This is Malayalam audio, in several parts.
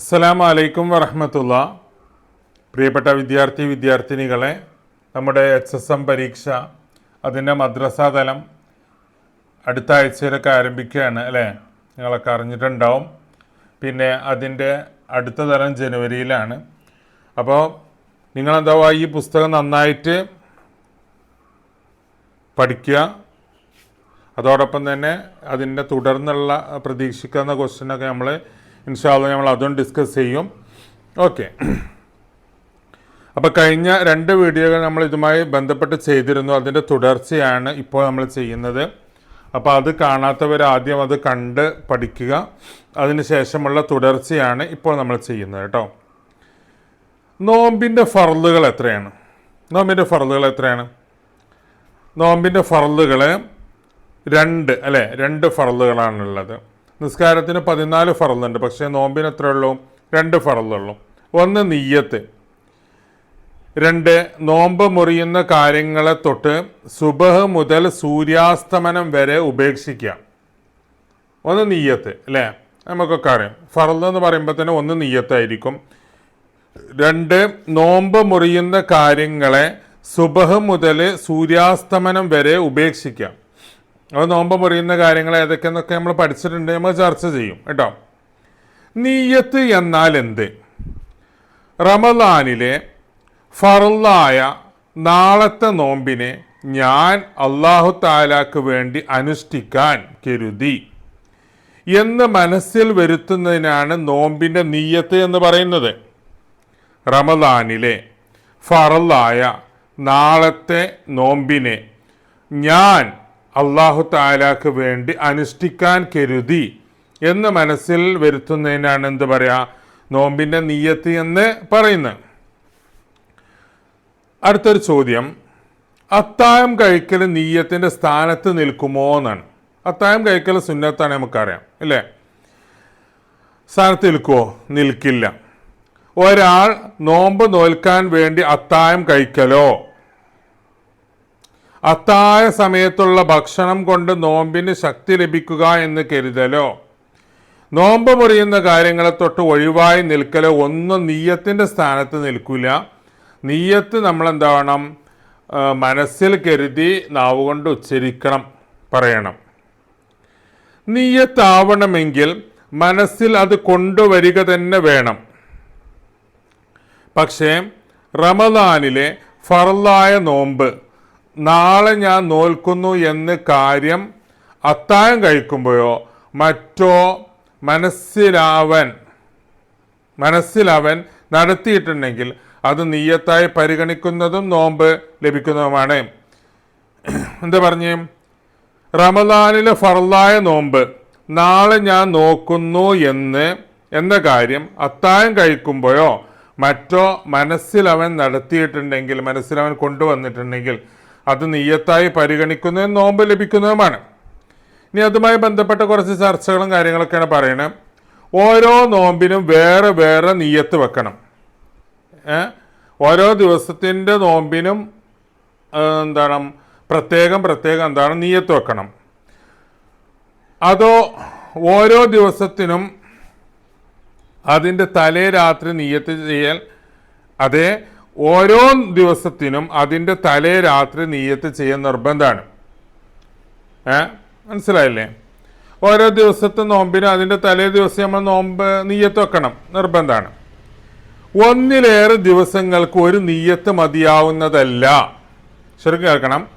അസ്സലാമു അലൈക്കും വറഹമത്തുള്ള പ്രിയപ്പെട്ട വിദ്യാർത്ഥി വിദ്യാർത്ഥിനികളെ നമ്മുടെ എച്ച് എസ് എം പരീക്ഷ അതിന്റെ മദ്രസാതലം അടുത്ത ആഴ്ചയിലൊക്കെ ആരംഭിക്കുകയാണ് അല്ലേ? നിങ്ങളൊക്കെ അറിഞ്ഞിട്ടുണ്ടാവും. പിന്നെ അതിന്റെ അടുത്ത തലം ജനുവരിയിലാണ്. അപ്പോൾ നിങ്ങളെന്താ ഈ പുസ്തകം നന്നായിട്ട് പഠിക്കുക. അതോടൊപ്പം തന്നെ അതിന്റെ തുടർന്നുള്ള പ്രതീക്ഷിക്കുന്ന ക്വസ്റ്റ്യനൊക്കെ നമ്മൾ ഇൻഷാല്ല നമ്മൾ അതും ഡിസ്കസ് ചെയ്യും. ഓക്കെ അപ്പോൾ കഴിഞ്ഞ രണ്ട് വീഡിയോകൾ നമ്മൾ ഇതുമായി ബന്ധപ്പെട്ട് ചെയ്തിരുന്നു. അതിന്റെ തുടർച്ചയാണ് ഇപ്പോൾ നമ്മൾ ചെയ്യുന്നത്. അപ്പോൾ അത് കാണാത്തവർ ആദ്യം അത് കണ്ട് പഠിക്കുക. അതിനുശേഷമുള്ള തുടർച്ചയാണ് ഇപ്പോൾ നമ്മൾ ചെയ്യുന്നത് കേട്ടോ. നോമ്പിന്റെ ഫറലുകൾ എത്രയാണ്? നോമ്പിന്റെ ഫറലുകൾ എത്രയാണ്? നോമ്പിന്റെ ഫറലുകൾ രണ്ട് അല്ലേ? രണ്ട് ഫറലുകളാണുള്ളത് നിസ്കാരത്തിന് പതിനാല് ഫറലുണ്ട് പക്ഷേ നോമ്പിന് എത്ര ഉള്ളൂ? രണ്ട് ഫറലുള്ളൂ ഒന്ന് നീയത്ത് രണ്ട് നോമ്പ് മുറിയുന്ന കാര്യങ്ങളെ തൊട്ട് സുബഹ് മുതൽ സൂര്യാസ്തമനം വരെ ഉപേക്ഷിക്കുക. ഒന്ന് നീയത്ത് അല്ലേ? നമുക്കൊക്കെ അറിയാം. ഫറൽ എന്ന് പറയുമ്പോൾ തന്നെ ഒന്ന് നീയത്തായിരിക്കും രണ്ട് നോമ്പ് മുറിയുന്ന കാര്യങ്ങളെ സുബഹ് മുതൽ സൂര്യാസ്തമനം വരെ ഉപേക്ഷിക്കാം അപ്പോൾ നോമ്പ് മുറിയുന്ന കാര്യങ്ങൾ ഏതൊക്കെയെന്നൊക്കെ നമ്മൾ പഠിച്ചിട്ടുണ്ട് നമ്മൾ ചർച്ച ചെയ്യും കേട്ടോ. നീയത്ത് എന്നാൽ എന്ത് റമദാനിലെ ഫറുള്ളായ നാളത്തെ നോമ്പിനെ ഞാൻ അള്ളാഹു താലാക്ക് വേണ്ടി അനുഷ്ഠിക്കാൻ കരുതി. എന്ന് മനസ്സിൽ വരുത്തുന്നതിനാണ് നോമ്പിന്റെ നീയത്ത് എന്ന് പറയുന്നത്. റമദാനിലെ ഫറുള്ളായ നാളത്തെ നോമ്പിനെ ഞാൻ അള്ളാഹു താലാക്ക് വേണ്ടി അനുഷ്ഠിക്കാൻ കരുതി എന്ന് മനസ്സിൽ വരുത്തുന്നതിനാണ് എന്ത് പറയാ? നോമ്പിന്റെ നീയത്ത് എന്ന് പറയുന്നത്. അടുത്തൊരു ചോദ്യം. അത്തായം കഴിക്കൽ നീയത്തിന്റെ സ്ഥാനത്ത് നിൽക്കുമോ എന്നാണ്. അത്തായം കഴിക്കൽ സുന്നത്താണ് നമുക്കറിയാം അല്ലേ? സ്ഥാനത്ത് നിൽക്കുമോ നിൽക്കില്ല. ഒരാൾ നോമ്പ് നോൽക്കാൻ വേണ്ടി അത്തായം കഴിക്കലോ? അത്തായ സമയത്തുള്ള ഭക്ഷണം കൊണ്ട് നോമ്പിന് ശക്തി ലഭിക്കുക എന്ന് കരുതലോ? നോമ്പ് മുറിയുന്ന കാര്യങ്ങളെ തൊട്ട് ഒഴിവായി നിൽക്കലോ? ഒന്നും നീയത്തിന്റെ സ്ഥാനത്ത് നിൽക്കില്ല നീയത്ത് ആ, മനസ്സിൽ കരുതി നാവുകൊണ്ട് ഉച്ചരിക്കണം പറയണം. നീയത്താവണമെങ്കിൽ മനസ്സിൽ അത് കൊണ്ടുവരിക തന്നെ വേണം. പക്ഷേ റമദാനിലെ ഫറലായ നോമ്പ് നാളെ ഞാൻ നോൽക്കുന്നു എന്ന് കാര്യം അത്താഴം കഴിക്കുമ്പോഴോ മറ്റോ മനസ്സിലാവൻ മനസ്സിലവൻ നടത്തിയിട്ടുണ്ടെങ്കിൽ അത് നീയത്തായി പരിഗണിക്കുന്നതും നോമ്പ് ലഭിക്കുന്നതുമാണ്. എന്താ പറഞ്ഞേ? റമദാനിലെ ഫറലായ നോമ്പ് നാളെ ഞാൻ നോക്കുന്നു എന്ന് എന്ന കാര്യം അത്താഴം കഴിക്കുമ്പോഴോ മറ്റോ മനസ്സിലവൻ നടത്തിയിട്ടുണ്ടെങ്കിൽ മനസ്സിലവൻ കൊണ്ടുവന്നിട്ടുണ്ടെങ്കിൽ അത് നീയത്തായി പരിഗണിക്കുന്നതും നോമ്പ് ലഭിക്കുന്നതുമാണ്. ഇനി അതുമായി ബന്ധപ്പെട്ട കുറച്ച് ചർച്ചകളും കാര്യങ്ങളൊക്കെയാണ് പറയുന്നത് ഓരോ നോമ്പിനും വേറെ വേറെ നീയത്ത് വെക്കണം. ഓരോ ദിവസത്തിന്റെ നോമ്പിനും എന്താണ് പ്രത്യേകം പ്രത്യേകം എന്താണ് നീയത്ത് വെക്കണം. അതോ ഓരോ ദിവസത്തിനും അതിന്റെ തലേ രാത്രി നീയത്ത് ചെയ്യൽ അതെ ഓരോ ദിവസത്തിനും അതിന്റെ തലേ രാത്രി നീയത്ത് ചെയ്യാൻ നിർബന്ധമാണ്. ഏ? മനസ്സിലായില്ലേ? ഓരോ ദിവസത്തെ നോമ്പിന് അതിന്റെ തലേ ദിവസം നമ്മൾ നോമ്പ് നീയത്ത് വെക്കണം. നിർബന്ധമാണ്. ഒന്നിലേറെ ദിവസങ്ങൾക്ക് ഒരു നീയത്ത് മതിയാവുന്നതല്ല. ശരിക്കും കേൾക്കണം.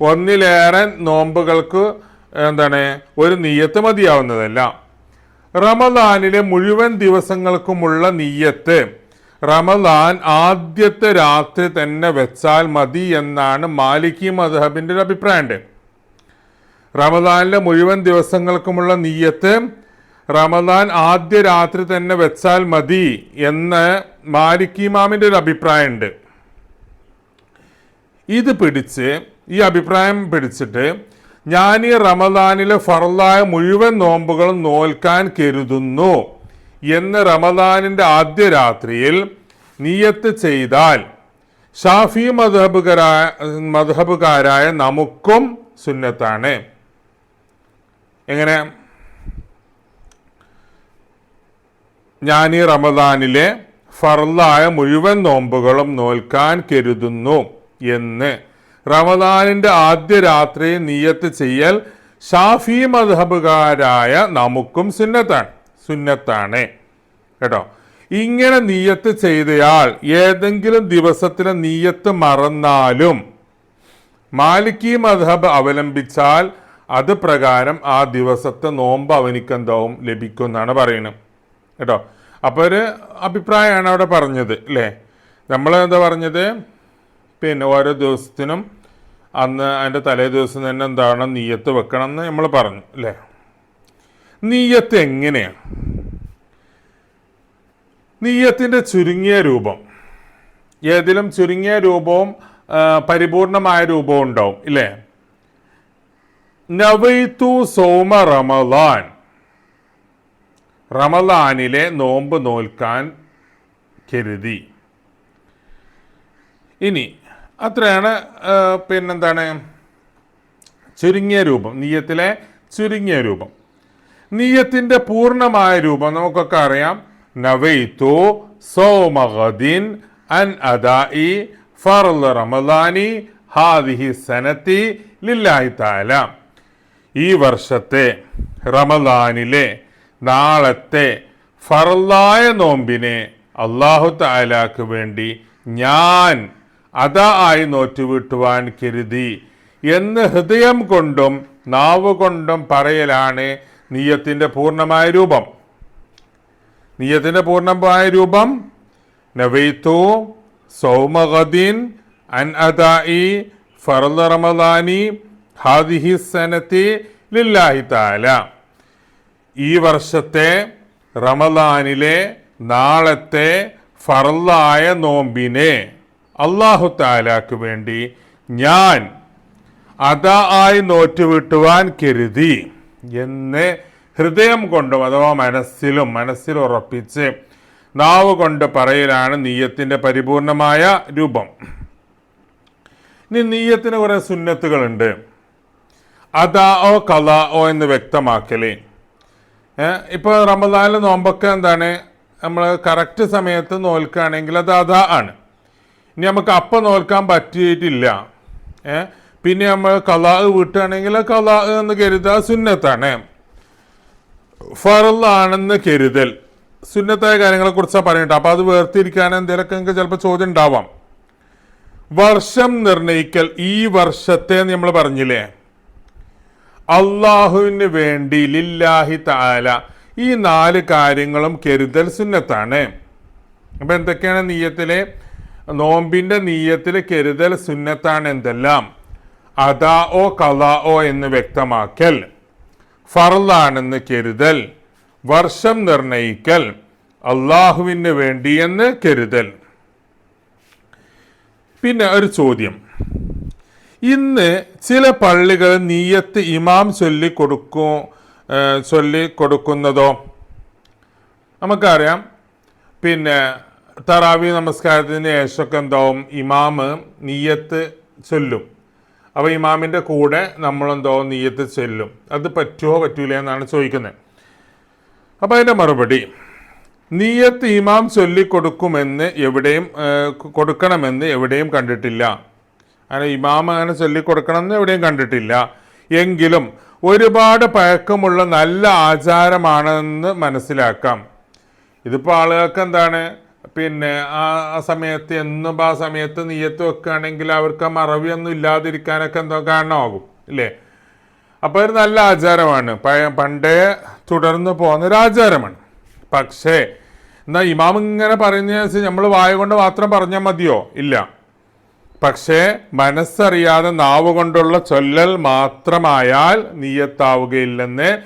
ഒന്നിലേറെ നോമ്പുകൾക്ക് എന്താണ് ഒരു നീയത്ത് മതിയാവുന്നതല്ല. റമദാനിലെ മുഴുവൻ ദിവസങ്ങൾക്കുമുള്ള നീയത്ത് റമദാൻ ആദ്യത്തെ രാത്രി തന്നെ വെച്ചാൽ മതി എന്നാണ് മാലിക്കി മദ്ഹബിന്റെ ഒരു അഭിപ്രായമുണ്ട്. റമദാനിലെ മുഴുവൻ ദിവസങ്ങൾക്കുമുള്ള നീയത്ത് റമദാൻ ആദ്യ രാത്രി തന്നെ വെച്ചാൽ മതി എന്ന് മാലിക്കി മാമിന്റെ ഒരു അഭിപ്രായമുണ്ട്. ഇത് പിടിച്ച് ഈ അഭിപ്രായം പിടിച്ചിട്ട് ഞാൻ ഈ റമദാനിലെ ഫറലായ മുഴുവൻ നോമ്പുകളും നോൽക്കാൻ കരുതുന്നു. എന്ന് റമദാനിന്റെ ആദ്യ രാത്രിയിൽ നിയത്ത് ചെയ്താൽ ഷാഫി മധബുകാരായ മധബുകാരായ നമുക്കും സുന്നത്താണ്. എങ്ങനെ? ഞാൻ ഈ റമദാനിലെ ഫർലായ മുഴുവൻ നോമ്പുകളും നോൽക്കാൻ കരുതുന്നു എന്ന്. റമദാനിന്റെ ആദ്യ രാത്രി നീയത്ത് ചെയ്യൽ ഷാഫി മധബുകാരായ നമുക്കും സുന്നത്താണ്. സുന്നത്താണ്. കേട്ടോ? ഇങ്ങനെ നീയത്ത് ചെയ്തയാൾ ഏതെങ്കിലും ദിവസത്തിലെ നീയത്ത് മറന്നാലും മാലിക്കി മധബ് അവലംബിച്ചാൽ അത് പ്രകാരം ആ ദിവസത്തെ നോമ്പ് അവനിക്ക് എന്താവും ലഭിക്കും എന്നാണ് പറയുന്നത്. കേട്ടോ? അപ്പോൾ ഒരു അഭിപ്രായമാണ് അവിടെ പറഞ്ഞത് അല്ലേ? നമ്മൾ എന്താ പറഞ്ഞത്? പിന്നെ ഓരോ ദിവസത്തിനും അന്ന് അതിന്റെ തലേ ദിവസം തന്നെ എന്താണ്? നീയത്ത് വെക്കണം എന്ന് നമ്മൾ പറഞ്ഞു അല്ലേ? നീയത്ത് എങ്ങനെയാണ് നീയത്തിന്റെ ചുരുങ്ങിയ രൂപം. ഏതിലും ചുരുങ്ങിയ രൂപവും പരിപൂർണമായ രൂപവും ഉണ്ടാവും ഇല്ലേ? നവൈത്തു സോമ റമദാൻ. റമദാനിലെ നോമ്പ് നോൽക്കാൻ കരുതി. ഇനി അത്രയാണ് പിന്നെന്താണ്? ചുരുങ്ങിയ രൂപം നീയത്തിലെ ചുരുങ്ങിയ രൂപം. നീയത്തിന്റെ പൂർണമായ രൂപം നമുക്കൊക്കെ അറിയാം. നവൈത്തു സോമഗദിൻ അൻ അദായി ഫർൾ റമദാനി ഹാദിഹി സനത്തി ലില്ലാഹി താല ഈ വർഷത്തെ റമദാനിലെ നാളത്തെ ഫറലായ നോമ്പിനെ അള്ളാഹു താലാക്ക് വേണ്ടി ഞാൻ അതാ ആയി നോറ്റുവിട്ടുവാൻ കരുതി എന്ന് ഹൃദയം കൊണ്ടും നാവ് കൊണ്ടും പറയലാണ് നീയത്തിന്റെ പൂർണമായ രൂപം. നീയത്തിന്റെ പൂർണമായ രൂപം നവൈത്തു സൗമഗദിൻ അൻ അദായി ഫർദ് റമദാനി ഹാദിഹി സനത്തി ലില്ലാഹി താല ഈ വർഷത്തെ റമദാനിലെ നാളത്തെ ഫറലായ നോമ്പിനെ അള്ളാഹു താലാക്ക് വേണ്ടി ഞാൻ അതാ ആയി നോറ്റുവിട്ടുവാൻ കരുതി. എന്ന് ഹൃദയം കൊണ്ടും അഥവാ മനസ്സിലും മനസ്സിൽ ഉറപ്പിച്ച് നാവ് കൊണ്ട് പറയലാണ് നീയത്തിന്റെ പരിപൂർണമായ രൂപം. ഇനി നീയത്തിന് കുറേ സുന്നത്തുകളുണ്ട്. അതാ ഓ കഥാ ഓ എന്ന് വ്യക്തമാക്കലേ. ഇപ്പോൾ റമദാനിലെ നോമ്പൊക്കെ എന്താണ്? നമ്മൾ കറക്റ്റ് സമയത്ത് നോൽക്കുകയാണെങ്കിൽ അത് അതാ ആണ്. ഇനി നമുക്ക് അപ്പം നോൽക്കാൻ പറ്റിയിട്ടില്ല. ഏ പിന്നെ നമ്മൾ കലാ വീട്ടുകയാണെങ്കിൽ കലാ എന്ന് കരുതുക സുന്നത്താണ്. ഫറലാണെന്ന് കരുതൽ. സുന്നത്തായ കാര്യങ്ങളെ കുറിച്ചാണ് പറയുന്നത്. അപ്പോൾ അത് വേർതിരിക്കാൻ എന്തെങ്കിലുമൊക്കെ നിങ്ങൾക്ക് ചിലപ്പോൾ ചോദ്യം ഉണ്ടാവാം. വർഷം നിർണയിക്കൽ. ഈ വർഷത്തെ നമ്മൾ പറഞ്ഞില്ലേ? അള്ളാഹുവിന് വേണ്ടി ലില്ലാഹി താല ഈ നാല് കാര്യങ്ങളും കരുതൽ സുന്നത്താണ്. അപ്പം എന്തൊക്കെയാണ് നീയത്തിലെ? നോമ്പിന്റെ നീയത്തിൽ കരുതൽ സുന്നത്താണ് എന്തെല്ലാം? അതാ ഓ കലാ ഓ എന്ന് വ്യക്തമാക്കൽ. ഫറലാണെന്ന് കരുതൽ. വർഷം നിർണയിക്കൽ. അള്ളാഹുവിന് വേണ്ടിയെന്ന് കരുതൽ. പിന്നെ ഒരു ചോദ്യം. ഇന്ന് ചില പള്ളികൾ നീയത്ത് ഇമാം ചൊല്ലിക്കൊടുക്കും ചൊല്ലിക്കൊടുക്കുന്നതോ നമുക്കറിയാം. പിന്നെ തറാവി നമസ്കാരത്തിന് ശേഷമൊക്കെ എന്താവും? ഇമാമ് നീയത്ത് ചൊല്ലും. അപ്പോൾ ഇമാമിന്റെ കൂടെ നമ്മളെന്തോ നീയത്ത് ചെല്ലും. അത് പറ്റുമോ പറ്റൂല എന്നാണ് ചോദിക്കുന്നത് അപ്പോൾ അതിന്റെ മറുപടി നീയത്ത് ഇമാം ചൊല്ലിക്കൊടുക്കുമെന്ന് എവിടെയും കൊടുക്കണമെന്ന് എവിടെയും കണ്ടിട്ടില്ല. അങ്ങനെ ഇമാം അങ്ങനെ ചൊല്ലിക്കൊടുക്കണമെന്ന് എവിടെയും കണ്ടിട്ടില്ല. എങ്കിലും ഒരുപാട് പഴക്കമുള്ള നല്ല ആചാരമാണെന്ന് മനസ്സിലാക്കാം. ഇതിപ്പോൾ ആളുകൾക്ക് എന്താണ്? പിന്നെ ആ സമയത്ത് എന്നും ആ സമയത്ത് നീയത്ത് വെക്കുകയാണെങ്കിൽ അവർക്ക് മറവിയൊന്നും ഇല്ലാതിരിക്കാനൊക്കെ എന്തോ കാരണമാകും ഇല്ലേ? അപ്പോൾ ഒരു നല്ല ആചാരമാണ്. പണ്ടേ തുടർന്ന് പോകുന്ന ആചാരമാണ്. പക്ഷേ എന്നാൽ ഇമാം ഇങ്ങനെ പറയുന്നതിനനുസരിച്ച് നമ്മൾ വായ കൊണ്ട് മാത്രം പറഞ്ഞാൽ മതിയോ? ഇല്ല. പക്ഷേ മനസ്സറിയാതെ നാവ് കൊണ്ടുള്ള ചൊല്ലൽ മാത്രമായാൽ നീയത്താവുകയില്ലെന്ന്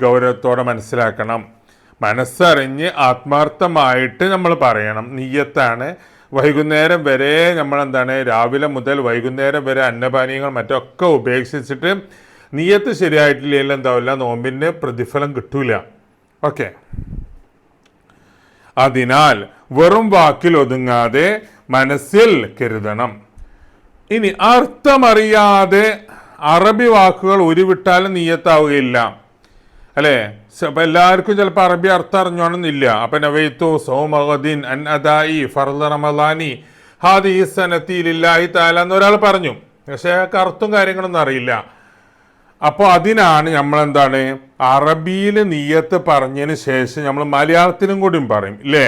ഗൗരവത്തോടെ മനസ്സിലാക്കണം. മനസ്സറിഞ്ഞ് ആത്മാർത്ഥമായിട്ട് നമ്മൾ പറയണം. നീയത്താണ്. വൈകുന്നേരം വരെ നമ്മൾ എന്താണ് രാവിലെ മുതൽ വൈകുന്നേരം വരെ അന്നപാനീയങ്ങൾ മറ്റൊക്കെ ഉപേക്ഷിച്ചിട്ട് നീയത്ത് ശരിയായിട്ടില്ലെങ്കിൽ എന്താവില്ല? നോമ്പിന് പ്രതിഫലം കിട്ടൂല. ഓക്കെ. അതിനാൽ വെറും വാക്കിൽ ഒതുങ്ങാതെ മനസ്സിൽ കരുതണം. ഇനി അർത്ഥമറിയാതെ അറബി വാക്കുകൾ ഉരുവിട്ടാലും നീയത്താവുകയില്ല. അല്ലേ? അപ്പം എല്ലാവർക്കും ചിലപ്പോൾ അറബി അർത്ഥം അറിഞ്ഞോണമെന്നില്ല അപ്പം നവൈത്തു സോമഹദീൻ അൻ അദായി ഫർദ റമദാനി ഹാദി ഈ താല എന്ന് ഒരാൾ പറഞ്ഞു. പക്ഷേ അയാൾക്ക് അർത്ഥവും കാര്യങ്ങളൊന്നും അറിയില്ല. അപ്പോൾ അതിനാണ് നമ്മൾ എന്താണ് അറബിയിൽ നീയത്ത് പറഞ്ഞതിന് ശേഷം നമ്മൾ മലയാളത്തിലും കൂടിയും പറയും ഇല്ലേ?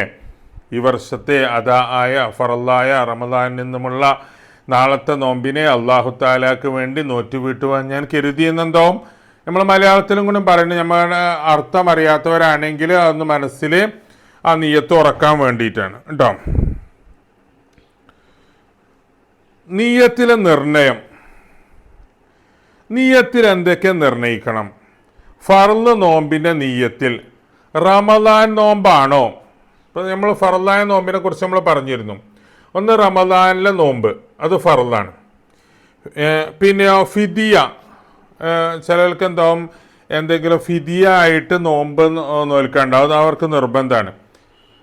ഈ വർഷത്തെ അതാ ആയ ഫറല്ലായ റമദാനിൽ നിന്നുമുള്ള നാളത്തെ നോമ്പിനെ അള്ളാഹു താലാക്ക് വേണ്ടി നോറ്റുവീട്ടുവാൻ ഞാൻ കരുതിയെന്നെന്തോ? നമ്മൾ മലയാളത്തിലും കൂടെ പറയുന്നത് നമ്മൾ അർത്ഥം അറിയാത്തവരാണെങ്കിൽ അതൊന്ന് മനസ്സിൽ ആ നീയത്ത് ഉറക്കാൻ വേണ്ടിയിട്ടാണ്. കേട്ടോ? നീയത്തിലെ നിർണയം. നീയത്തിൽ എന്തൊക്കെ നിർണയിക്കണം? ഫർൾ നോമ്പിന്റെ നീയത്തിൽ റമദാൻ നോമ്പാണോ? ഇപ്പോൾ നമ്മൾ ഫറലായ നോമ്പിനെ കുറിച്ച് നമ്മൾ പറഞ്ഞിരുന്നു. ഒന്ന് റമദാനിലെ നോമ്പ് അത് ഫറലാണ് പിന്നെ ഫിദിയ. ചിലർക്ക് എന്താവും എന്തെങ്കിലും ഫിതിയ ആയിട്ട് നോമ്പ് നോൽക്കാണ്ടാവും. അവർക്ക് നിർബന്ധമാണ്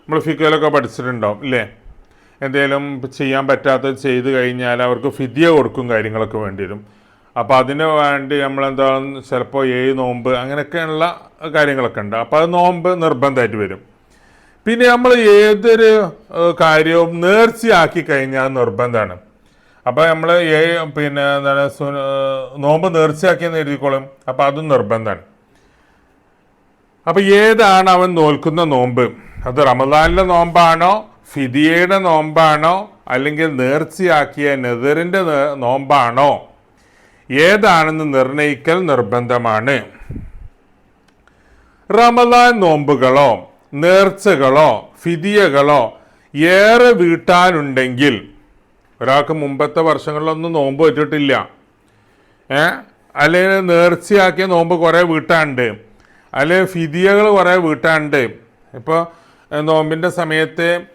നമ്മൾ ഫിക്കയിലൊക്കെ പഠിച്ചിട്ടുണ്ടാവും ഇല്ലേ? എന്തെങ്കിലും ചെയ്യാൻ പറ്റാത്തത് ചെയ്ത് കഴിഞ്ഞാൽ അവർക്ക് ഫിതിയ കൊടുക്കും കാര്യങ്ങളൊക്കെ വേണ്ടി വരും അപ്പോൾ അതിന് വേണ്ടി നമ്മളെന്താ ചിലപ്പോൾ ഏഴ് നോമ്പ് അങ്ങനെയൊക്കെയുള്ള കാര്യങ്ങളൊക്കെ ഉണ്ട്. അപ്പോൾ അത് നോമ്പ് നിർബന്ധമായിട്ട് വരും. പിന്നെ നമ്മൾ ഏതൊരു കാര്യവും നേർച്ചയാക്കി കഴിഞ്ഞാൽ നിർബന്ധമാണ് അപ്പോൾ നമ്മൾ ഏ പിന്നെ എന്താണ് നോമ്പ് നേർച്ചയാക്കിയെന്ന് എഴുതിക്കോളും. അപ്പോൾ അതും നിർബന്ധമാണ്. അപ്പോൾ ഏതാണ് അവൻ നോൽക്കുന്ന നോമ്പ്? അത് റമദാനിലെ നോമ്പാണോ ഫിദിയയുടെ നോമ്പാണോ അല്ലെങ്കിൽ നേർച്ചയാക്കിയ നെതിറിന്റെ നോമ്പാണോ? ഏതാണെന്ന് നിർണയിക്കൽ നിർബന്ധമാണ്. റമദാൻ നോമ്പുകളോ നേർച്ചകളോ ഫിദിയകളോ ഏറെ വീട്ടാനുണ്ടെങ്കിൽ ഒരാൾക്ക് മുമ്പത്തെ വർഷങ്ങളിലൊന്നും നോമ്പ് വെച്ചിട്ടില്ല. ഏ? അല്ലെങ്കിൽ നേർച്ചയാക്കിയ നോമ്പ് കുറേ വീട്ടാണ്ട്. അല്ലെങ്കിൽ ഫിതിയകൾ കുറേ വീട്ടാണ്ട്. ഇപ്പോൾ നോമ്പിന്റെ സമയത്ത്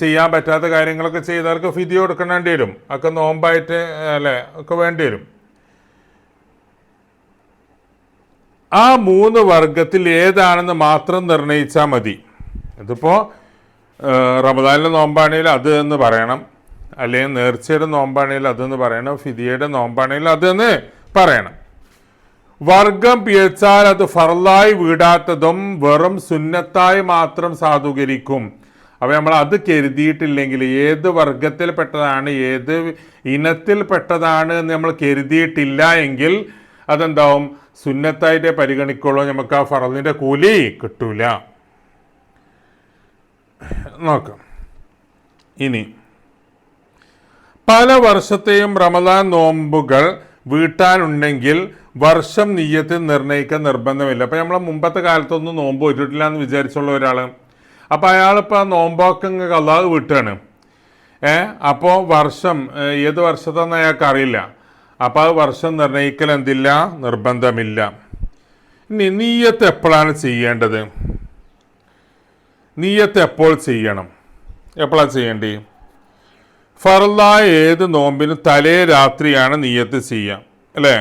ചെയ്യാൻ പറ്റാത്ത കാര്യങ്ങളൊക്കെ ചെയ്തവർക്ക് ഫിതി കൊടുക്കേണ്ടി വരും. ഒക്കെ നോമ്പായിട്ട് അല്ലേ ഒക്കെ വേണ്ടി വരും. ആ മൂന്ന് വർഗത്തിൽ ഏതാണെന്ന് മാത്രം നിർണയിച്ചാൽ മതി. ഇതിപ്പോൾ റമദാനിലെ നോമ്പാണെങ്കിൽ അത് എന്ന് പറയണം. അല്ലെങ്കിൽ നേർച്ചയുടെ നോമ്പാണെങ്കിൽ അതെന്ന് പറയണം ഫിദിയയുടെ നോമ്പാണെങ്കിൽ അതെന്ന് പറയണം. വർഗം പിഴച്ചാൽ അത് ഫറലായി വീടാത്തതും വെറും സുന്നത്തായി മാത്രം സാധൂകരിക്കും. അപ്പോൾ നമ്മൾ അത് കരുതിയിട്ടില്ലെങ്കിൽ ഏത് വർഗത്തിൽപ്പെട്ടതാണ് ഏത് ഇനത്തിൽപ്പെട്ടതാണ് എന്ന് നമ്മൾ കരുതിയിട്ടില്ല എങ്കിൽ അതെന്താവും? സുന്നത്തായിട്ടേ പരിഗണിക്കുള്ളൂ നമുക്ക് ആ ഫറലിന്റെ കൂലി കിട്ടൂല. നോക്കാം. ഇനി പല വർഷത്തെയും റമദാൻ നോമ്പുകൾ വീട്ടാനുണ്ടെങ്കിൽ വർഷം നീയത്തിൽ നിർണയിക്കാൻ നിർബന്ധമില്ല. അപ്പം നമ്മളെ മുമ്പത്തെ കാലത്തൊന്നും നോമ്പ് വെച്ചിട്ടില്ല എന്ന് വിചാരിച്ചുള്ള ഒരാൾ അപ്പോൾ അയാളിപ്പോൾ ആ നോമ്പൊക്കെ അല്ലാതെ വീട്ടാണ്. ഏ? അപ്പോൾ വർഷം ഏത് വർഷത്തെന്ന് അയാൾക്ക് അറിയില്ല അപ്പോൾ ആ വർഷം നിർണയിക്കൽ എന്തില്ല? നിർബന്ധമില്ല. ഇനി നീയത്ത് എപ്പോഴാണ് ചെയ്യേണ്ടത്? നീയത്ത് എപ്പോൾ ചെയ്യണം? എപ്പോഴാണ് ചെയ്യേണ്ടി? ഫറലായ ഏത് നോമ്പിനും തലേ രാത്രിയാണ് നീയത്ത് ചെയ്യാം അല്ലേ?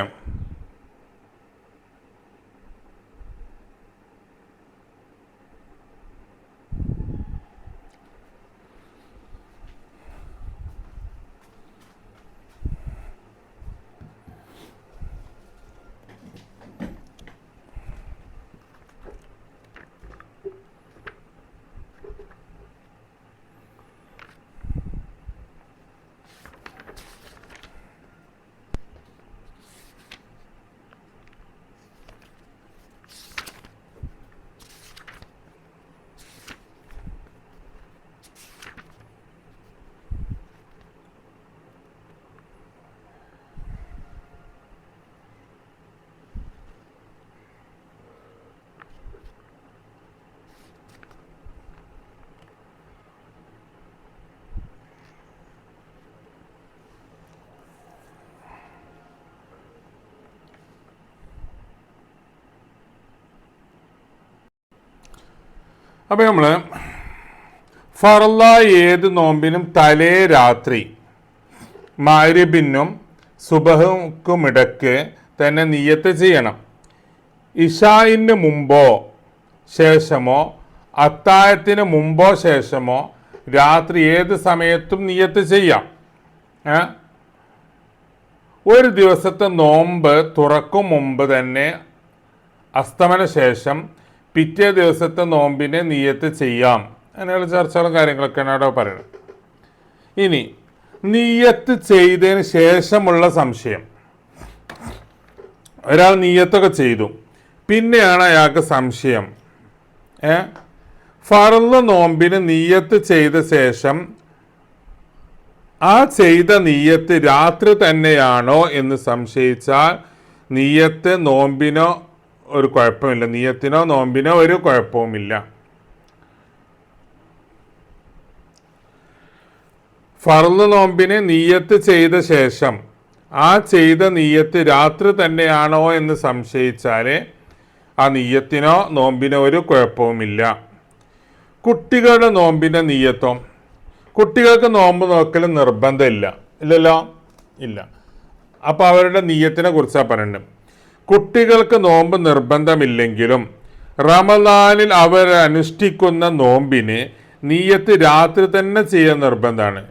അപ്പോൾ നമ്മൾ ഫറല്ല ഏത് നോമ്പിനും തലേ രാത്രി മാരിബിനും സുബഹുക്കുമിടക്ക് തന്നെ നിയത്ത് ചെയ്യണം. ഇഷായിന് മുമ്പോ ശേഷമോ അത്തായത്തിന് മുമ്പോ ശേഷമോ രാത്രി ഏത് സമയത്തും നിയത്ത് ചെയ്യാം. ഒരു ദിവസത്തെ നോമ്പ് തുറക്കും മുമ്പ് തന്നെ അസ്തമന ശേഷം പിറ്റേ ദിവസത്തെ നോമ്പിനെ നീയത്ത് ചെയ്യാം. അങ്ങനെയുള്ള ചർച്ചകളും കാര്യങ്ങളൊക്കെയാണ് അവിടെ പറയുന്നത്. ഇനി നീയത്ത് ചെയ്തതിന് ശേഷമുള്ള സംശയം. ഒരാൾ നീയത്തൊക്കെ ചെയ്തു. പിന്നെയാണ് അയാൾക്ക് സംശയം. ഏ? ഫറന്ന് നോമ്പിന് നീയത്ത് ചെയ്ത ശേഷം ആ ചെയ്ത നീയത്ത് രാത്രി തന്നെയാണോ എന്ന് സംശയിച്ചാൽ നീയത്ത് നോമ്പിനോ ഒരു കുഴപ്പമില്ല. നീയത്തിനോ നോമ്പിനോ ഒരു കുഴപ്പവുമില്ല. ഫർൾ നോമ്പിന് നീയത്ത് ചെയ്ത ശേഷം ആ ചെയ്ത നീയത്ത് രാത്രി തന്നെയാണോ എന്ന് സംശയിച്ചാൽ ആ നീയത്തിനോ നോമ്പിനോ ഒരു കുഴപ്പവുമില്ല. കുട്ടികളുടെ നോമ്പിന്റെ നീയത്വം കുട്ടികൾക്ക് നോമ്പ് നോക്കൽ നിർബന്ധമില്ല. ഇല്ലല്ലോ? ഇല്ല. അപ്പോൾ അവരുടെ നീയത്തിനെ കുറിച്ചാണ് പറയുന്നത് കുട്ടികൾക്ക് നോമ്പ് നിർബന്ധമില്ലെങ്കിലും റമദാനിൽ അവർ അനുഷ്ഠിക്കുന്ന നോമ്പിന് നീയത്ത് രാത്രി തന്നെ ചെയ്യാൻ നിർബന്ധമാണ്.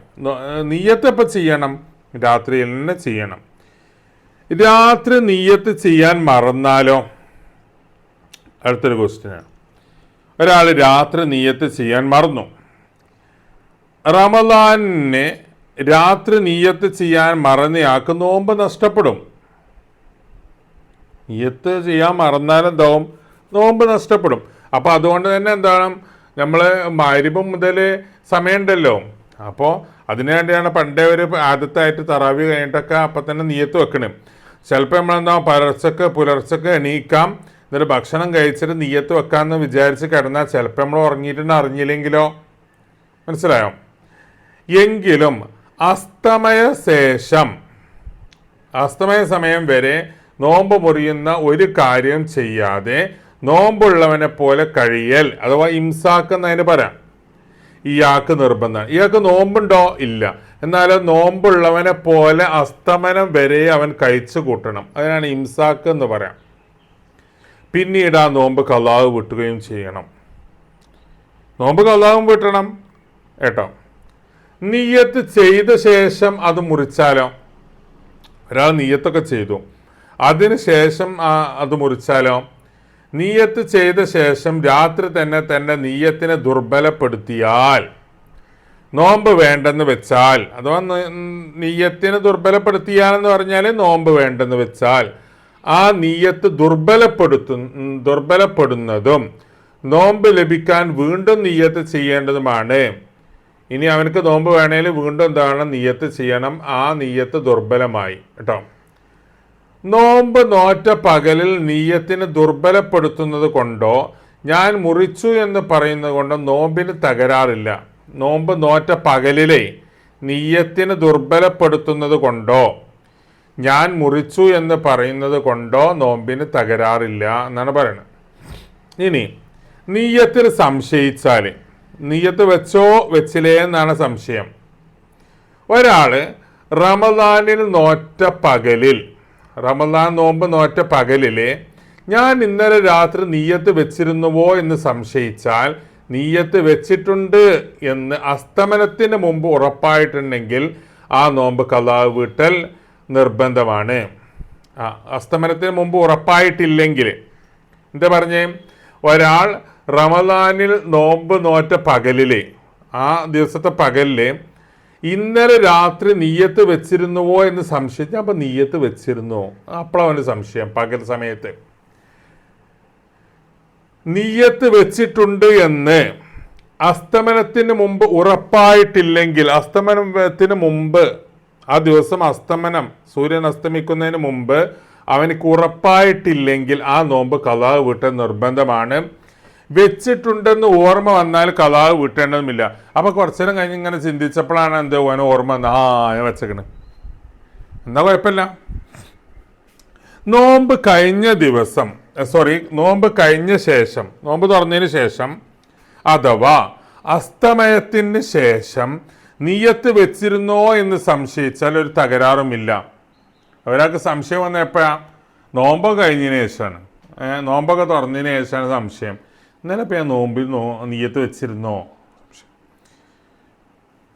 നീയത്ത് എപ്പോൾ ചെയ്യണം? രാത്രി തന്നെ ചെയ്യണം. രാത്രി നീയത്ത് ചെയ്യാൻ മറന്നാലോ? അടുത്തൊരു ക്വസ്റ്റ്യനാണ് ഒരാൾ രാത്രി നീയത്ത് ചെയ്യാൻ മറന്നു. റമദാനിനെ രാത്രി നീയത്ത് ചെയ്യാൻ മറന്നയാൾക്ക് നോമ്പ് നഷ്ടപ്പെടും. നീയത്ത് ചെയ്യാൻ മറന്നാലെന്താവും? നോമ്പ് നഷ്ടപ്പെടും. അപ്പോൾ അതുകൊണ്ട് തന്നെ എന്താണ്? നമ്മൾ മരുഭം മുതൽ സമയമുണ്ടല്ലോ. അപ്പോൾ അതിനുവേണ്ടിയാണ് പണ്ടേ ഒരു ആദ്യത്തായിട്ട് തറാവി കഴിഞ്ഞിട്ടൊക്കെ അപ്പം തന്നെ നീയത്ത് വെക്കണം. ചിലപ്പോൾ നമ്മളെന്താ പലർച്ചക്ക് പുലർച്ചക്ക് എണീക്കാം. എന്നിട്ട് ഭക്ഷണം കഴിച്ചിട്ട് നീയത്ത് വെക്കാമെന്ന് വിചാരിച്ച് കിടന്നാൽ ചിലപ്പോൾ നമ്മൾ ഉറങ്ങിയിട്ടുണ്ട് അറിഞ്ഞില്ലെങ്കിലോ? മനസ്സിലായോ? എങ്കിലും അസ്തമയ ശേഷം അസ്തമയ സമയം വരെ നോമ്പ് മുറിയുന്ന ഒരു കാര്യം ചെയ്യാതെ നോമ്പുള്ളവനെ പോലെ കഴിയൽ അഥവാ ഇംസാക്ക് എന്നതിന് പറയാം ഇയാൾക്ക് നിർബന്ധമാണ് ഇയാൾക്ക് നോമ്പുണ്ടോ? ഇല്ല. എന്നാൽ നോമ്പുള്ളവനെ പോലെ അസ്തമനം വരെ അവൻ കഴിച്ചു കൂട്ടണം. അതിനാണ് ഇംസാക്ക് എന്ന് പറയാം. പിന്നീട് ആ നോമ്പ് കലാവ് വിട്ടുകയും ചെയ്യണം. നോമ്പ് കലാവും വിട്ടണം. കേട്ടോ? നീയത്ത് ചെയ്ത ശേഷം അത് മുറിച്ചാലോ? ഒരാൾ നീയത്തൊക്കെ ചെയ്തു. അതിന് ശേഷം ആ അത് മുറിച്ചാലോ? നീയത്ത് ചെയ്ത ശേഷം രാത്രി തന്നെ തന്റെ നീയത്തിനെ ദുർബലപ്പെടുത്തിയാൽ നോമ്പ് വേണ്ടെന്ന് വെച്ചാൽ അഥവാ നീയത്തിനെ ദുർബലപ്പെടുത്തിയാലെന്ന് പറഞ്ഞാൽ നോമ്പ് വേണ്ടെന്ന് വെച്ചാൽ ആ നീയത്ത് ദുർബലപ്പെടുത്തു ദുർബലപ്പെടുന്നതും നോമ്പ് ലഭിക്കാൻ വീണ്ടും നീയത്ത് ചെയ്യേണ്ടതുമാണ്. ഇനി അവനക്ക് നോമ്പ് വേണേൽ വീണ്ടും എന്താണ്? നീയത്ത് ചെയ്യണം. ആ നീയത്ത് ദുർബലമായി. കേട്ടോ? നോമ്പ് നോറ്റ പകലിൽ നീയത്തിന് ദുർബലപ്പെടുത്തുന്നത് കൊണ്ടോ ഞാൻ മുറിച്ചു എന്ന് പറയുന്നത് കൊണ്ടോ നോമ്പിന് തകരാറില്ല. നോമ്പ് നോറ്റ പകലിലെ നീയത്തിന് ദുർബലപ്പെടുത്തുന്നത് കൊണ്ടോ ഞാൻ മുറിച്ചു എന്ന് പറയുന്നത് കൊണ്ടോ നോമ്പിന് തകരാറില്ല എന്നാണ് പറയുന്നത്. ഇനി നീയത്തിൽ സംശയിച്ചാൽ നീയത്ത് വെച്ചോ വെച്ചില്ലേ എന്നാണ് സംശയം. ഒരാൾ റമദാനിൽ നോറ്റ പകലിൽ റമദാൻ നോമ്പ് നോറ്റ പകലിൽ ഞാൻ ഇന്നലെ രാത്രി നീയത്ത് വെച്ചിരുന്നുവോ എന്ന് സംശയിച്ചാൽ നീയത്ത് വെച്ചിട്ടുണ്ട് എന്ന് അസ്തമനത്തിന് മുമ്പ് ഉറപ്പായിട്ടുണ്ടെങ്കിൽ ആ നോമ്പ് കലാവ് വീട്ടൽ നിർബന്ധമാണ്. ആ അസ്തമനത്തിന് മുമ്പ് ഉറപ്പായിട്ടില്ലെങ്കിൽ എന്താ പറഞ്ഞേ? ഒരാൾ റമദാനിൽ നോമ്പ് നോറ്റ പകലിലെ ആ ദിവസത്തെ പകലിലെ ഇന്നലെ രാത്രി നീയത്ത് വെച്ചിരുന്നുവോ എന്ന് സംശയിച്ചു അപ്പൊ നീയത്ത് വെച്ചിരുന്നു. അപ്പോഴവന് സംശയം പകൽ സമയത്ത്. നീയത്ത് വെച്ചിട്ടുണ്ട് എന്ന്. അസ്തമനത്തിന് മുമ്പ് ഉറപ്പായിട്ടില്ലെങ്കിൽ അസ്തമനത്തിന് മുമ്പ് ആ ദിവസം അസ്തമനം സൂര്യൻ അസ്തമിക്കുന്നതിന് മുമ്പ് അവനക്ക് ഉറപ്പായിട്ടില്ലെങ്കിൽ ആ നോമ്പ് കഥാവ് വിട്ട നിർബന്ധമാണ്. വെച്ചിട്ടുണ്ടെന്ന് ഓർമ്മ വന്നാൽ കലാവ് വിട്ടേണ്ടതുമില്ല. അപ്പൊ കുറച്ചേരം കഴിഞ്ഞ് ഇങ്ങനെ ചിന്തിച്ചപ്പോഴാണ് എന്ത് ഓന ഓർമ്മ വന്നത്. ആ ഞാൻ വെച്ചേക്കണ്. എന്നാ കുഴപ്പമില്ല. നോമ്പ് കഴിഞ്ഞ ദിവസം സോറി നോമ്പ് കഴിഞ്ഞ ശേഷം നോമ്പ് തുറന്നതിന് ശേഷം അഥവാ അസ്തമയത്തിന് ശേഷം നീയത്ത് വെച്ചിരുന്നോ എന്ന് സംശയിച്ചാൽ ഒരു തകരാറുമില്ല. ഒരാൾക്ക് സംശയം വന്ന എപ്പോഴാ നോമ്പ് കഴിഞ്ഞതിന് ശേഷമാണ്. നോമ്പൊക്കെ തുറന്നതിന് ശേഷമാണ് സംശയം. ഇന്നലെ ഇപ്പം ഞാൻ നോമ്പിൽ നോ നീയത്ത് വെച്ചിരുന്നോ?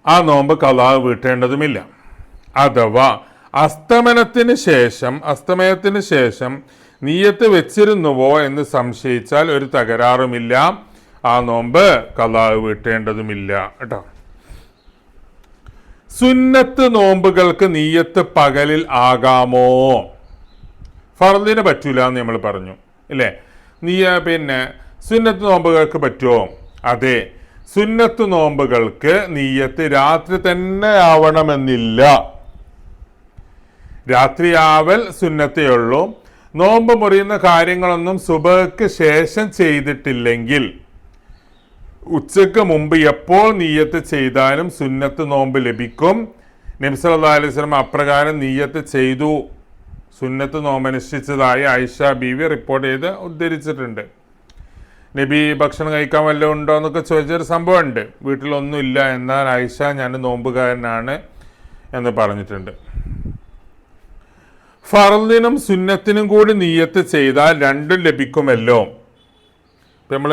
ആ നോമ്പ് കലാ വീട്ടേണ്ടതുമില്ല. അഥവാ അസ്തമനത്തിന് ശേഷം അസ്തമയത്തിന് ശേഷം നീയത്ത് വെച്ചിരുന്നുവോ എന്ന് സംശയിച്ചാൽ ഒരു തകരാറുമില്ല. ആ നോമ്പ് കലാവ് വീട്ടേണ്ടതുമില്ല. കേട്ടോ. സുന്നത്ത് നോമ്പുകൾക്ക് നീയത്ത് പകലിൽ ആകാമോ? ഫർദിന് പറ്റൂല എന്ന് നമ്മൾ പറഞ്ഞു. ഇല്ലേ? നീയ പിന്നെ സുന്നത്ത് നോമ്പുകൾക്ക് പറ്റുമോ? അതെ. സുന്നത്ത് നോമ്പുകൾക്ക് നീയത്ത് രാത്രി തന്നെ ആവണമെന്നില്ല. രാത്രിയാവൽ സുന്നത്തേയുള്ളൂ നോമ്പ് മുറിയുന്ന കാര്യങ്ങളൊന്നും സുബക്ക് ശേഷം ചെയ്തിട്ടില്ലെങ്കിൽ ഉച്ചയ്ക്ക് മുമ്പ് എപ്പോൾ നീയത്ത് ചെയ്താലും സുന്നത്ത് നോമ്പ് ലഭിക്കും. നബ്സല്ലാ അലൈഹി സ്വലം അപ്രകാരം നീയത്ത് ചെയ്തു. സുന്നത്ത് നോമ്പനുഷ്ഠിച്ചതായി ആയിഷ ബീവി റിപ്പോർട്ട് ചെയ്ത് ഉദ്ധരിച്ചിട്ടുണ്ട്. നബി ഭക്ഷണം കഴിക്കാൻ വല്ലതും ഉണ്ടോ എന്നൊക്കെ ചോദിച്ചൊരു സംഭവമുണ്ട്. വീട്ടിലൊന്നുമില്ല എന്നാൽ ആയിഷ ഞാൻ നോമ്പുകാരനാണ് എന്ന് പറഞ്ഞിട്ടുണ്ട്. ഫറലിനും സുന്നത്തിനും കൂടി നീയത്ത് ചെയ്താൽ രണ്ടും ലഭിക്കുമല്ലോ. നമ്മൾ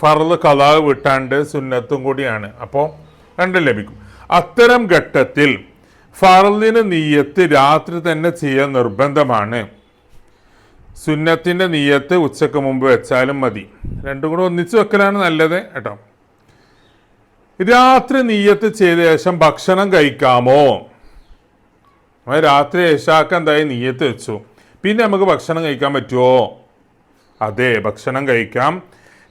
ഫറൽ കലാവ് വിട്ടാണ്ട് സുന്നത്തും കൂടിയാണ്. അപ്പോൾ രണ്ടും ലഭിക്കും. അത്തരം ഘട്ടത്തിൽ ഫറലിന് നീയത്ത് രാത്രി തന്നെ ചെയ്യാൻ നിർബന്ധമാണ്. സുന്നത്തിന്റെ നീയത്ത് ഉച്ചയ്ക്ക് മുമ്പ് വെച്ചാലും മതി. രണ്ടും കൂടെ ഒന്നിച്ച് വെക്കലാണ് നല്ലത് കേട്ടോ. രാത്രി നീയത്ത് ചെയ്ത ശേഷം ഭക്ഷണം കഴിക്കാമോ? രാത്രി ഏഷാക്ക എന്തായി? നീയത്ത് വെച്ചു. പിന്നെ നമുക്ക് ഭക്ഷണം കഴിക്കാൻ പറ്റുമോ അതെ ഭക്ഷണം കഴിക്കാം.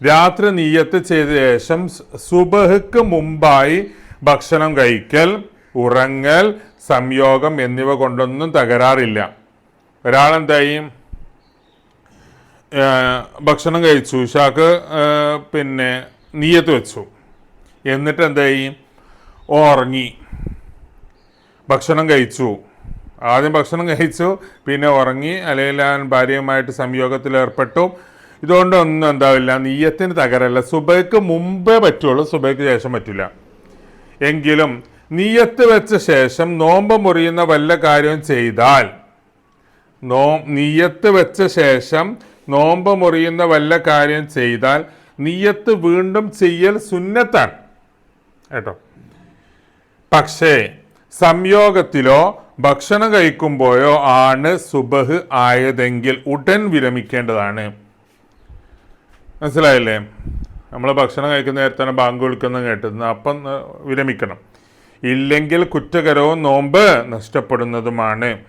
രാത്രി നീയത്ത് ചെയ്ത ശേഷം സുബഹക്ക് മുമ്പായി ഭക്ഷണം കഴിക്കൽ ഉറങ്ങൽ സംയോഗം എന്നിവ കൊണ്ടൊന്നും തകരാറില്ല. ഒരാളെന്തായും? ഭക്ഷണം കഴിച്ചു. ഇഷാക്ക് പിന്നെ നീയത്ത് വെച്ചു. എന്നിട്ട് എന്തായി ഉറങ്ങി. ഭക്ഷണം കഴിച്ചു. ആദ്യം ഭക്ഷണം കഴിച്ചു. പിന്നെ ഉറങ്ങി. അല്ലെങ്കിൽ ഞാൻ ഭാര്യയുമായിട്ട് സംയോഗത്തിൽ ഏർപ്പെട്ടു. ഇതുകൊണ്ടൊന്നും എന്താവില്ല. നീയത്തിന് തകരല്ല. സുബയ്ക്ക് മുമ്പേ പറ്റുള്ളൂ. സുബയ്ക്ക് ശേഷം പറ്റില്ല. എങ്കിലും നീയത്ത് വെച്ച ശേഷം നോമ്പ് മുറിയുന്ന വല്ല കാര്യവും ചെയ്താൽ നോ നീയത്ത് വെച്ച ശേഷം നോമ്പ് മുറിയുന്ന വല്ല കാര്യം ചെയ്താൽ നീയത്ത് വീണ്ടും ചെയ്യൽ സുന്നത്താണ്. കേട്ടോ? പക്ഷേ സംയോഗത്തിലോ ഭക്ഷണം കഴിക്കുമ്പോഴോ ആണ് സുബഹ് ആയതെങ്കിൽ ഉടൻ വിരമിക്കേണ്ടതാണ്. മനസ്സിലായില്ലേ? നമ്മൾ ഭക്ഷണം കഴിക്കുന്ന നേരത്തെ തന്നെ ബാങ്ക് വിളിക്കുന്ന കേട്ടിരുന്നു. അപ്പം വിരമിക്കണം. ഇല്ലെങ്കിൽ കുറ്റകരവും നോമ്പ് നഷ്ടപ്പെടുന്നതുമാണ്.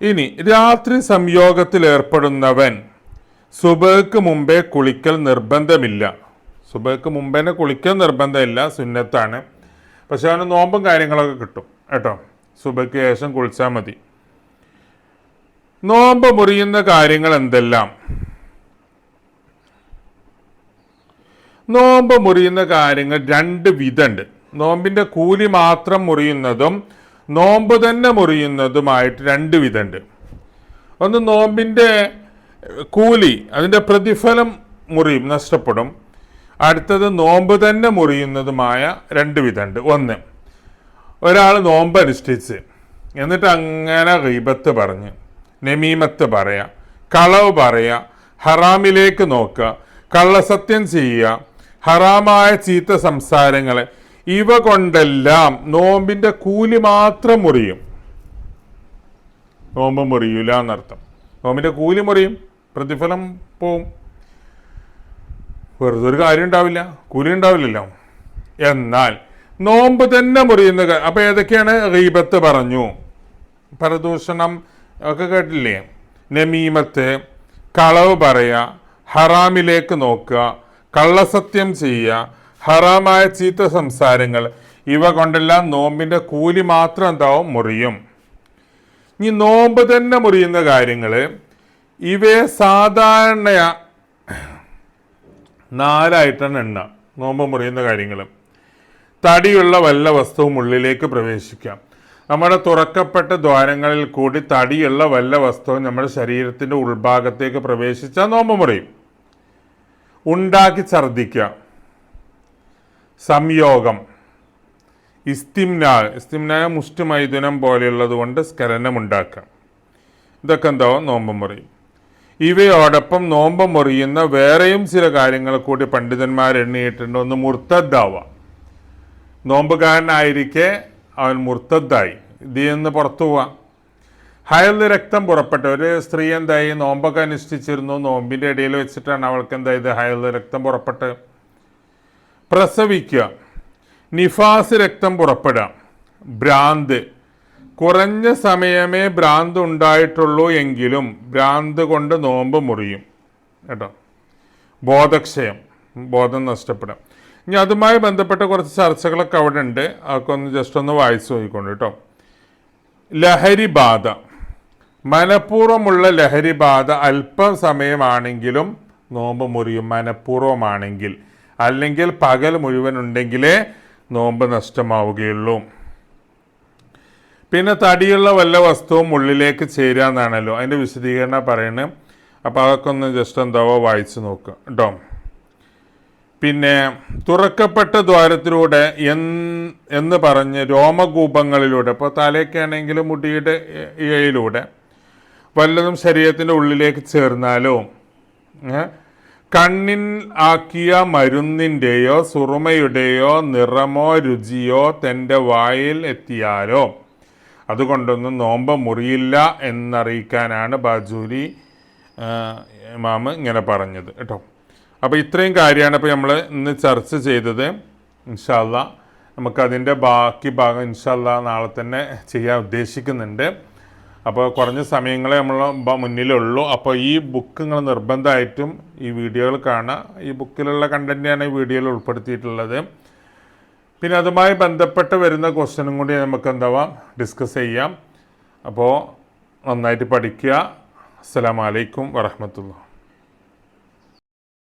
ഇനി രാത്രി സംയോഗത്തിൽ ഏർപ്പെടുന്നവൻ സുബഹക്ക് മുമ്പേ കുളിക്കൽ നിർബന്ധമില്ല. സുബഹക്ക് മുമ്പേ കുളിക്കൽ നിർബന്ധമില്ല സുന്നത്താണ്. പക്ഷെ അവന് നോമ്പും കാര്യങ്ങളൊക്കെ കിട്ടും കേട്ടോ. സുബക്ക് ശേഷം കുളിച്ചാൽ മതി. നോമ്പ് മുറിയുന്ന കാര്യങ്ങൾ എന്തെല്ലാം? നോമ്പ് മുറിയുന്ന കാര്യങ്ങൾ രണ്ട് വിധമുണ്ട്. നോമ്പിന്റെ കൂലി മാത്രം മുറിയുന്നതും നോമ്പ് തന്നെ മുറിയുന്നതുമായിട്ട് രണ്ട് വിധമുണ്ട്. ഒന്ന് നോമ്പിന്റെ കൂലി അതിന്റെ പ്രതിഫലം മുറിയും നഷ്ടപ്പെടും. അടുത്തത് നോമ്പ് തന്നെ മുറിയുന്നതുമായ രണ്ട് വിധമുണ്ട്. ഒന്ന് ഒരാൾ നോമ്പ് അനുഷ്ഠിച്ച് എന്നിട്ട് അങ്ങനെ റീബത്ത് പറഞ്ഞ് നമീമത്ത് പറയാം കളവ് പറയാം ഹറാമിലേക്ക് നോക്കുക കള്ളസത്യം ചെയ്യുക ഹറാമായ ചീത്ത സംസാരങ്ങൾ ഇവ കൊണ്ടെല്ലാം നോമ്പിന്റെ കൂലി മാത്രം മുറിയും. നോമ്പ് മുറിയൂല എന്നർത്ഥം. നോമ്പിന്റെ കൂലി മുറിയും പ്രതിഫലം പോവും. വെറുതെ ഒരു കാര്യം ഉണ്ടാവില്ല കൂലി ഉണ്ടാവില്ലല്ലോ. എന്നാൽ നോമ്പ് തന്നെ മുറിയുന്ന അപ്പോൾ അപ്പൊ ഏതൊക്കെയാണ്? റീബത്ത് പറഞ്ഞു. പരദൂഷണം ഒക്കെ കേട്ടില്ലേ? നമീമത്ത് കളവ് പറയുക ഹറാമിലേക്ക് നോക്കുക കള്ളസത്യം ചെയ്യുക ഹറാമായ ചീത്ത സംസാരങ്ങൾ. ഇവ കൊണ്ടെല്ലാം നോമ്പിന്റെ കൂലി മാത്രം എന്താവും? മുറിയും. ഇനി നോമ്പ് തന്നെ മുറിയുന്ന കാര്യങ്ങൾ. ഇവയെ സാധാരണ നാലായിട്ടാണ് എണ്ണ. നോമ്പ് മുറിയുന്ന കാര്യങ്ങൾ. തടിയുള്ള വല്ല വസ്തുവും ഉള്ളിലേക്ക് പ്രവേശിക്കാം. നമ്മുടെ തുറക്കപ്പെട്ട ദ്വാരങ്ങളിൽ കൂടി തടിയുള്ള വല്ല വസ്തുവും നമ്മുടെ ശരീരത്തിന്റെ ഉൾഭാഗത്തേക്ക് പ്രവേശിച്ചാൽ നോമ്പ് മുറിയും. ഉണ്ടാക്കി ഛർദ്ദിക്കുക സംയോഗം. ഇസ്തിംനാ ഇസ്തിംനായ മുഷ്ടി മൈഥുനം പോലെയുള്ളത് കൊണ്ട് സ്ഖലനമുണ്ടാക്കാം ഇതൊക്കെ എന്താവും നോമ്പ് മുറിയും ഇവയോടൊപ്പം നോമ്പ് മുറിയുന്ന വേറെയും ചില കാര്യങ്ങൾ കൂടി പണ്ഡിതന്മാർ എണ്ണിയിട്ടുണ്ട്. ഒന്ന് മുർത്തദ്ദാവാം. നോമ്പുകാരനായിരിക്കെ അവൻ മുർത്തദ്ദായി. ഇതിൽ നിന്ന് പുറത്തു പോവാം. ഹയൽ രക്തം പുറപ്പെട്ട ഒരു സ്ത്രീ എന്തായി? നോമ്പൊക്കെ അനുഷ്ഠിച്ചിരുന്നു. നോമ്പിന്റെ ഇടയിൽ വെച്ചിട്ടാണ് അവൾക്ക് എന്തായത്? ഹയൽ രക്തം പുറപ്പെട്ട്. പ്രസവിക്കുക. നിഫാസ് രക്തം പുറപ്പെടാം. ഭ്രാന്ത്. കുറഞ്ഞ സമയമേ ഭ്രാന്ത് ഉണ്ടായിട്ടുള്ളൂ എങ്കിലും ഭ്രാന്ത് കൊണ്ട് നോമ്പ് മുറിയും. കേട്ടോ? ബോധക്ഷയം. ബോധം നഷ്ടപ്പെടാം. ഇനി അതുമായി ബന്ധപ്പെട്ട കുറച്ച് ചർച്ചകളൊക്കെ അവിടെ ഉണ്ട്. അതൊക്കെ ഒന്ന് ജസ്റ്റ് ഒന്ന് വായിച്ചു നോക്കിക്കൊണ്ട് കേട്ടോ. ലഹരി ബാധ. മനഃപൂർവമുള്ള ലഹരി ബാധ അല്പം സമയമാണെങ്കിലും നോമ്പ് മുറിയും മനഃപൂർവമാണെങ്കിൽ. അല്ലെങ്കിൽ പകൽ മുഴുവൻ ഉണ്ടെങ്കിലേ നോമ്പ് നഷ്ടമാവുകയുള്ളൂ. പിന്നെ തടിയുള്ള വല്ല വസ്തുവും ഉള്ളിലേക്ക് ചേരാന്നാണല്ലോ അതിന്റെ വിശദീകരണം പറയുന്നത്. അപ്പോൾ അതൊക്കെ ഒന്ന് ജസ്റ്റ് എന്താവോ വായിച്ചു നോക്കുക കേട്ടോ പിന്നെ തുറക്കപ്പെട്ട ദ്വാരത്തിലൂടെ എന്ന് പറഞ്ഞ് രോമകൂപങ്ങളിലൂടെ ഇപ്പോൾ തലയ്ക്കാണെങ്കിൽ മുടിയുടെ ഇഴയിലൂടെ വല്ലതും ശരീരത്തിന്റെ ഉള്ളിലേക്ക് ചേർന്നാലോ കണ്ണിൻ ആക്കിയ മരുന്നിന്റെയോ സുറുമയുടെയോ നിറമോ രുചിയോ തന്റെ വായിൽ എത്തിയാലോ? അതുകൊണ്ടൊന്നും നോമ്പ് മുറിയില്ല എന്നറിയിക്കാനാണ് ബാജൂരി മാമ് ഇങ്ങനെ പറഞ്ഞത് കേട്ടോ. അപ്പോൾ ഇത്രയും കാര്യമാണ് ഇപ്പോൾ നമ്മൾ ഇന്ന് ചർച്ച ചെയ്തത്. ഇൻഷാല്ല നമുക്കതിന്റെ ബാക്കി ഭാഗം ഇൻഷാല്ല നാളെ തന്നെ ചെയ്യാൻ ഉദ്ദേശിക്കുന്നുണ്ട്. അപ്പോൾ കുറഞ്ഞ സമയങ്ങളെ നമ്മൾ മുന്നിലുള്ളൂ. അപ്പോൾ ഈ ബുക്ക് നിങ്ങൾ നിർബന്ധമായിട്ടും ഈ വീഡിയോകൾ കാണുക ഈ ബുക്കിലുള്ള കണ്ടന്റാണ് ഈ വീഡിയോയിൽ ഉൾപ്പെടുത്തിയിട്ടുള്ളത്. പിന്നെ അതുമായി ബന്ധപ്പെട്ട് വരുന്ന ക്വസ്റ്റ്യനും കൂടി നമുക്ക് എന്താവാം? ഡിസ്കസ് ചെയ്യാം. അപ്പോൾ നന്നായിട്ട് പഠിക്കുക. അസ്സലാമലൈക്കും വറഹമത്തുള്ള